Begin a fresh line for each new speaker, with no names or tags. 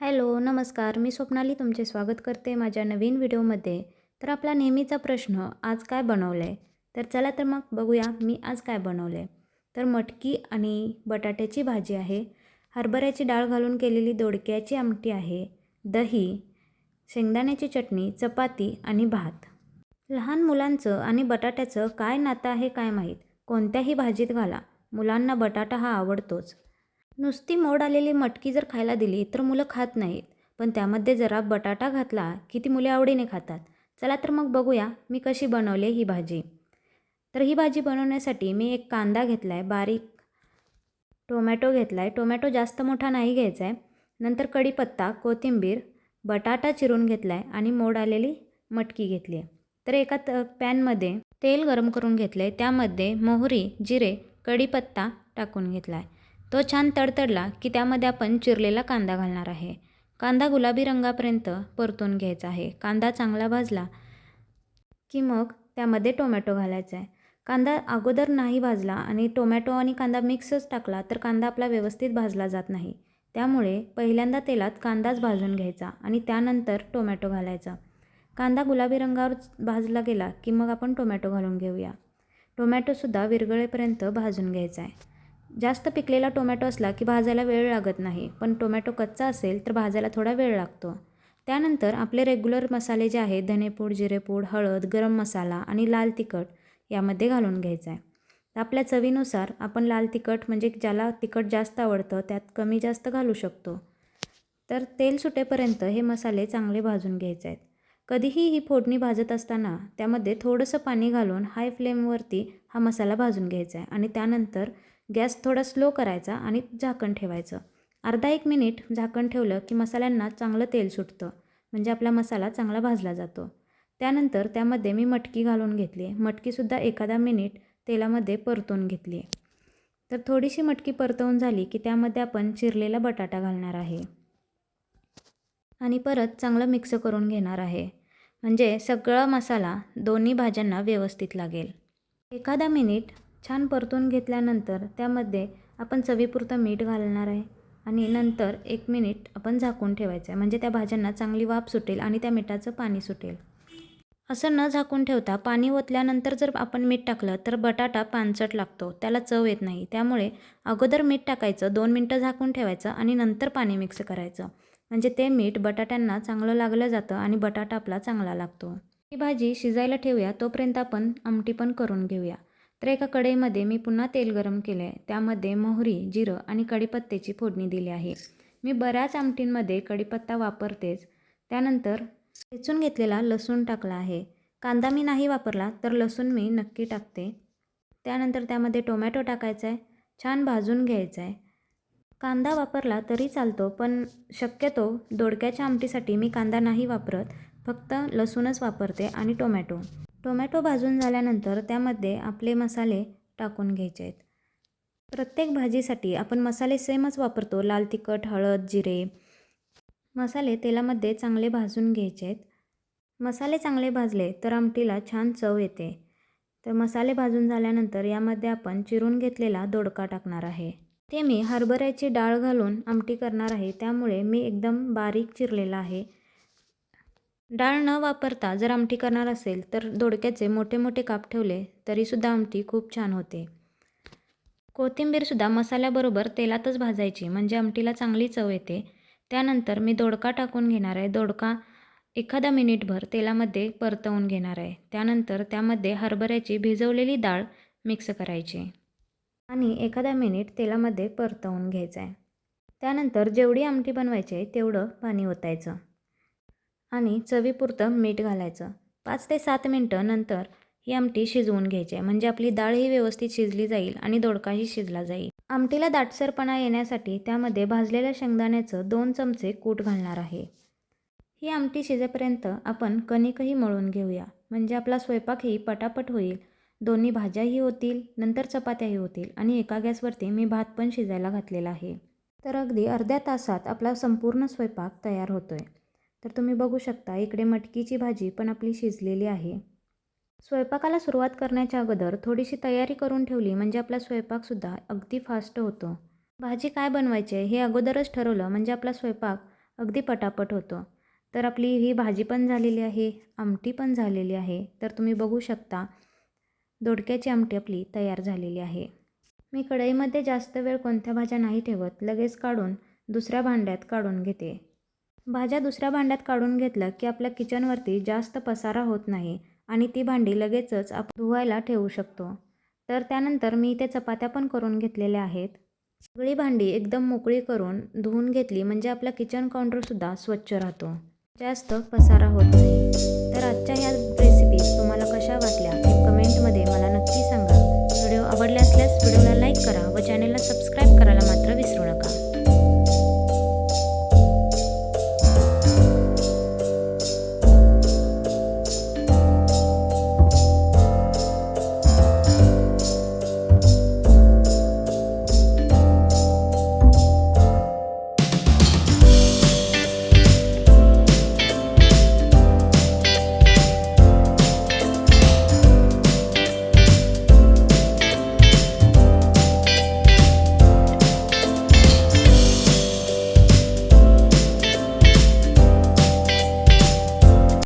Hello नमस्कार. मी स्वप्नाली तुमचे स्वागत करते माझ्या नवीन व्हिडिओमध्ये. तर आपला नेहमीचा प्रश्न आज काय बनवलं आहे तर चला तर मग बघूया मी आज काय बनवलं आहे तर मटकी आणि बटाट्याची भाजी आहे. हरभऱ्याची डाळ घालून केलेली दोडक्याची आमटी आहे. दही शेंगदाण्याची चटणी चपाती आणि भात. लहान मुलांचं आणि बटाट्याचं काय नातं आहे काय माहीत? कोणत्याही भाजीत घाला. मुलांना बटाटा हा आवडतोच. नुसती मोड आलेली मटकी जर खायला दिली तर मुलं खात नाहीत. पण त्यामध्ये जरा बटाटा घातला की ती मुले आवडीने खातात. चला तर मग बघूया मी कशी बनवले ही भाजी. तर ही भाजी बनवण्यासाठी मी एक कांदा घेतला आहे बारीक टोमॅटो घेतला आहे टोमॅटो जास्त मोठा नाही घ्यायचा आहे नंतर कढीपत्ता कोथिंबीर बटाटा चिरून घेतला आहे आणि मोड आलेली मटकी घेतली आहे तर एका त पॅनमध्ये तेल गरम करून घेतलं आहे त्यामध्ये मोहरी जिरे कढीपत्ता टाकून घेतला आहे तो छान तडतडला की त्यामध्ये आपण चिरलेला कांदा घालणार आहे. कांदा गुलाबी रंगापर्यंत परतून घ्यायचा आहे. कांदा चांगला भाजला की मग त्यामध्ये टोमॅटो घालायचा आहे. कांदा अगोदर नाही भाजला आणि टोमॅटो आणि कांदा मिक्सच टाकला तर कांदा आपला व्यवस्थित भाजला जात नाही. त्यामुळे पहिल्यांदा तेलात कांदाच भाजून घ्यायचा आणि त्यानंतर टोमॅटो घालायचा. कांदा गुलाबी रंगावर भाजला गेला की मग आपण टोमॅटो घालून घेऊया. टोमॅटोसुद्धा विरगळेपर्यंत भाजून घ्यायचा आहे. जास्त पिकलेला टोमॅटो असला की भाजायला वेळ लागत नाही पण टोमॅटो कच्चा असेल तर भाजायला थोडा वेळ लागतो. त्यानंतर आपले रेग्युलर मसाले जे आहेत धनेपूड जिरेपूड हळद गरम मसाला आणि लाल तिखट यामध्ये घालून घ्यायचा आहे. आपल्या चवीनुसार आपण लाल तिखट म्हणजे ज्याला तिखट जास्त आवडतं त्यात कमी जास्त घालू शकतो. तर तेल सुटेपर्यंत हे मसाले चांगले भाजून घ्यायचे आहेत. कधीही ही फोडणी भाजत असताना त्यामध्ये थोडंसं पाणी घालून हाय फ्लेमवरती हा मसाला भाजून घ्यायचा आहे. आणि त्यानंतर गॅस थोडा स्लो करायचा आणि झाकण ठेवायचं. अर्धा एक मिनिट झाकण ठेवलं की मसाल्यांना चांगलं तेल सुटतं. म्हणजे आपला मसाला चांगला भाजला जातो. त्यानंतर त्यामध्ये मी मटकी घालून घेतली. मटकीसुद्धा एखादा मिनिट तेलामध्ये परतून घेतली. तर थोडीशी मटकी परतवून झाली की त्यामध्ये आपण चिरलेला बटाटा घालणार आहे. आणि परत चांगलं मिक्स करून घेणार आहे. म्हणजे सगळा मसाला दोन्ही भाज्यांना व्यवस्थित लागेल. एखादा मिनिट छान परतून घेतल्यानंतर त्यामध्ये आपण चवीपुरतं मीठ घालणार आहे आणि नंतर एक मिनिट आपण झाकून ठेवायचं आहे. म्हणजे त्या भाज्यांना चांगली वाफ सुटेल आणि त्या मिठाचं पाणी सुटेल. असं न झाकून ठेवता पाणी ओतल्यानंतर जर आपण मीठ टाकलं तर बटाटा पानचट लागतो. त्याला चव येत नाही. त्यामुळे अगोदर मीठ टाकायचं दोन मिनटं झाकून ठेवायचं आणि नंतर पाणी मिक्स करायचं. म्हणजे ते मीठ बटाट्यांना चांगलं लागलं जातं आणि बटाटा आपला चांगला लागतो. ही भाजी शिजायला ठेवूया तोपर्यंत आपण आमटी पण करून घेऊया. तर एका कढईमध्ये मी पुन्हा तेल गरम केले आहे त्यामध्ये मोहरी जिरं आणि कढीपत्त्याची फोडणी दिली आहे. मी बऱ्याच आमटींमध्ये कढीपत्ता वापरतेच. त्यानंतर ठेचून घेतलेला लसूण टाकला आहे. कांदा मी नाही वापरला तर लसूण मी नक्की टाकते. त्यानंतर त्यामध्ये टोमॅटो टाकायचा आहे छान भाजून घ्यायचा आहे कांदा वापरला तरी चालतो पण शक्यतो दोडक्याच्या आमटीसाठी मी कांदा नाही वापरत फक्त लसूणच वापरते आणि टोमॅटो. टोमॅटो भाजून झाल्यानंतर त्यामध्ये आपले मसाले टाकून घ्यायचे आहेत. प्रत्येक भाजीसाठी आपण मसाले सेमच वापरतो लाल तिखट हळद जिरे. मसाले तेलामध्ये चांगले भाजून घ्यायचे आहेत. मसाले चांगले भाजले तर आमटीला छान चव येते. तर मसाले भाजून झाल्यानंतर यामध्ये आपण चिरून घेतलेला दोडका टाकणार आहे. ते मी हरभऱ्याची डाळ घालून आमटी करणार आहे. त्यामुळे मी एकदम बारीक चिरलेला आहे. डाळ न वापरता जर आमटी करणार असेल तर दोडक्याचे मोठे मोठे काप ठेवले तरीसुद्धा आमटी खूप छान होते. कोथिंबीरसुद्धा मसाल्याबरोबर तेलातच भाजायची म्हणजे आमटीला चांगली चव येते. त्यानंतर मी दोडका टाकून घेणार आहे. दोडका एखादा मिनिटभर तेलामध्ये परतवून घेणार आहे. त्यानंतर त्यामध्ये हरभऱ्याची भिजवलेली डाळ मिक्स करायची. आणि एखादा मिनिट तेलामध्ये परतवून घ्यायचं आहे. त्यानंतर जेवढी आमटी बनवायची आहे तेवढं पाणी ओतायचं. आणि चवीपुरतं मीठ घालायचं. पाच ते सात मिनटं नंतर ही आमटी शिजवून घ्यायची आहे. म्हणजे आपली डाळ ही व्यवस्थित शिजली जाईल आणि दोडकाही शिजला जाईल. आमटीला दाटसरपणा येण्यासाठी त्यामध्ये भाजलेल्या शेंगदाण्याचं दोन चमचे कूट घालणार आहे. ही आमटी शिजेपर्यंत आपण कणिकही मळून घेऊया. म्हणजे आपला स्वयंपाकही पटापट होईल. दोन्ही भाज्याही होतील नंतर चपात्याही होतील आणि एका गॅसवरती मी भात पण शिजायला घातलेला आहे. तर अगदी अर्ध्या तासात आपला संपूर्ण स्वयंपाक तयार होतो आहे तर तुम्ही बघू शकता इकडे मटकीची भाजी पण आपली शिजलेली आहे. स्वयंपाकाला सुरुवात करण्याच्या अगोदर थोडीशी तयारी करून ठेवली म्हणजे आपला स्वयंपाकसुद्धा अगदी फास्ट होतो. भाजी काय बनवायची आहे हे अगोदरच ठरवलं म्हणजे आपला स्वयंपाक अगदी पटापट होतो. तर आपली ही भाजी पण झालेली आहे आमटी पण झालेली आहे. तर तुम्ही बघू शकता दोडक्याची आमटी आपली तयार झालेली आहे. मी कढईमध्ये जास्त वेळ कोणत्या भाज्या नाही ठेवत लगेच काढून दुसऱ्या भांड्यात काढून घेते. भाज्या दुसऱ्या भांड्यात काढून घेतलं की आपल्या किचनवरती जास्त पसारा होत नाही आणि ती भांडी लगेचच आप धुवायला ठेवू शकतो. तर त्यानंतर मी इथे चपात्या पण करून घेतलेल्या आहेत. सगळी भांडी एकदम मोकळी करून धुवून घेतली म्हणजे आपला किचन काउंटरसुद्धा स्वच्छ राहतो. जास्त पसारा होत नाही. तर आजच्या ह्या कशा वाटल्या कमेंटमध्ये मला नक्की सांगा. व्हिडिओ आवडला असल्यास व्हिडिओला लाईक करा व चॅनेलला सबस्क्राईब करायला मात्र विसरू